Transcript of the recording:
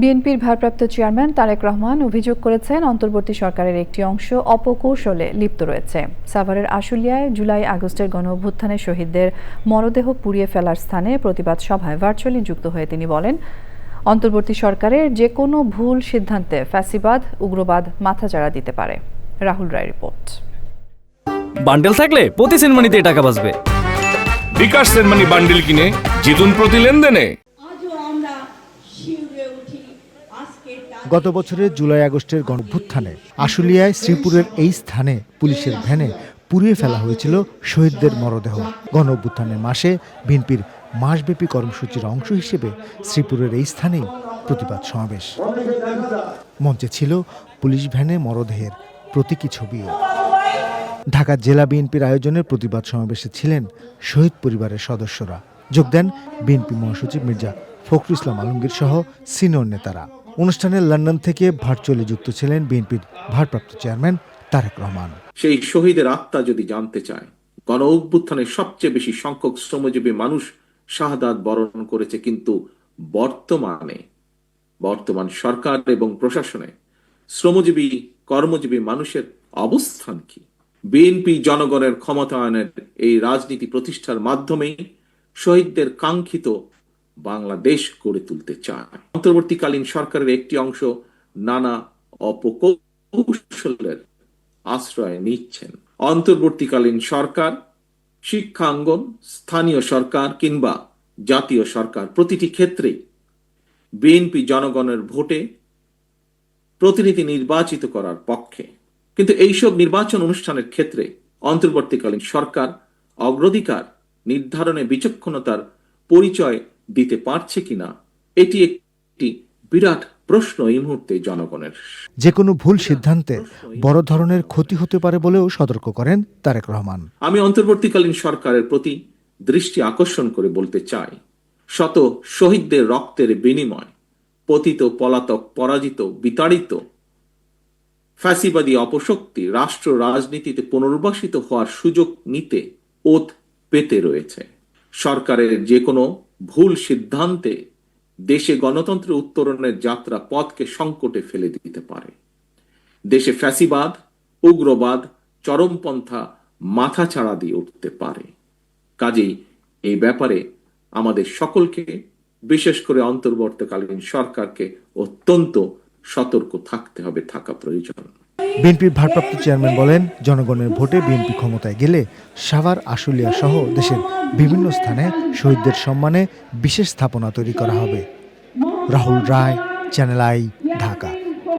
বিএনপির ভারপ্রাপ্ত চেয়ারম্যান তারেক রহমান অভিযোগ করেছেন অন্তর্বর্তী সরকারের একটি অংশ অপকৌশলে লিপ্ত রয়েছে। সাভারের আশুলিয়ায় জুলাই আগস্টের গণ অভ্যুত্থানে শহীদদের মরদেহ পুড়িয়ে ফেলার স্থানে প্রতিবাদ সভায় ভার্চুয়ালি যুক্ত হয়ে তিনি বলেন অন্তর্বর্তী সরকারের যে কোনো ভুল সিদ্ধান্তে ফ্যাসিবাদ উগ্রবাদ মাথাচাড়া দিতে পারে। রাহুল রায় রিপোর্ট। বান্ডেল থাকলে প্রতি সেনমানিতে টাকা বাঁচবে। বিকাশ সেনমানি বান্ডিল কিনে জিতুন প্রতি লেনদেনে। গত বছরের জুলাই আগস্টের গণভ্যুত্থানে আশুলিয়ায় শ্রীপুরের এই স্থানে পুলিশের ভ্যানে পুড়িয়ে ফেলা হয়েছিল শহীদদের মরদেহ। গণ অভ্যুত্থানের মাসে বিএনপির মাসব্যাপী কর্মসূচির অংশ হিসেবে শ্রীপুরের এই স্থানেই প্রতিবাদ সমাবেশ। মঞ্চে ছিল পুলিশ ভ্যানে মরদেহের প্রতীকী ছবিও ঢাকা জেলা বিএনপির আয়োজনে প্রতিবাদ সমাবেশে ছিলেন শহীদ পরিবারের সদস্যরা। যোগ দেন বিএনপি মহাসচিব মির্জা ফখরুল ইসলাম আলমগীর সহ সিনিয়র নেতারা। অনুষ্ঠানে লন্ডন থেকে ভার্চুয়ালি যুক্ত ছিলেন বিএনপির ভারপ্রাপ্ত চেয়ারম্যান তারেক রহমান। সেই শহীদের আত্মা যদি জানতে চায়, গণ অভ্যুত্থানে সবচেয়ে বেশি সংখ্যক শ্রমজীবী মানুষ শাহাদাত বরণ করেছে কিন্তু বর্তমানে, বর্তমান সরকার এবং প্রশাসনে শ্রমজীবী, কর্মজীবী মানুষের অবস্থান কি? বিএনপি জনগণের ক্ষমতায়নের এই রাজনীতি প্রতিষ্ঠার মাধ্যমেই শহীদদের কাঙ্ক্ষিত বাংলাদেশ গড়ে তুলতে চায়। অন্তর্বর্তীকালীন সরকারের একটি অংশ নানা অপকৌশলের আশ্রয় নিচ্ছেন। অন্তর্বর্তীকালীন সরকার, শিক্ষাঙ্গন, স্থানীয় সরকার কিংবা জাতীয় সরকার প্রতিটি ক্ষেত্রেই বিএনপি জনগণের ভোটে প্রতিনিধি নির্বাচিত করার পক্ষে। কিন্তু এইসব নির্বাচন অনুষ্ঠানের ক্ষেত্রে অন্তর্বর্তীকালীন সরকার অগ্রাধিকার, নির্ধারণে বিচক্ষণতার পরিচয় দিতে পারছে কিনা এটি একটি বিরাট প্রশ্ন এই মুহূর্তে জনগণের। যে কোনো ভুল সিদ্ধান্তে বড় ধরনের ক্ষতি হতে পারে বলেও সতর্ক করেন তারেক রহমান। আমি অন্তর্বর্তীকালীন সরকারের প্রতি দৃষ্টি আকর্ষণ করে বলতে চাই শত শহীদদের রক্তের বিনিময় পতিত পলাতক পরাজিত বিতাড়িত ফ্যাসিবাদী অপশক্তি রাষ্ট্র রাজনীতিতে পুনর্বাসিত হওয়ার সুযোগ নিতে ওত পেতে রয়েছে। সরকারের যে কোনো ভুল সিদ্ধান্তে দেশে গণতন্ত্র উত্তরণের যাত্রা পথকে সংকটে ফেলে দিতে পারে। দেশে ফ্যাসিবাদ, উগ্রবাদ, চরমপন্থা মাথা ছাড়া দিয়ে উঠতে পারে। কাজেই এই ব্যাপারে আমাদের সকলকে, বিশেষ করে অন্তর্বর্তীকালীন সরকারকে অত্যন্ত সতর্ক থাকতে হবে, থাকা প্রয়োজন। বিএনপির ভারপ্রাপ্ত চেয়ারম্যান বলেন, জনগণের ভোটে বিএনপি ক্ষমতায় গেলে সাভার, আশুলিয়া সহ দেশের বিভিন্ন স্থানে শহীদদের সম্মানে বিশেষ স্থাপনা তৈরি করা হবে। Rahul Roy, channel I, Dhaka.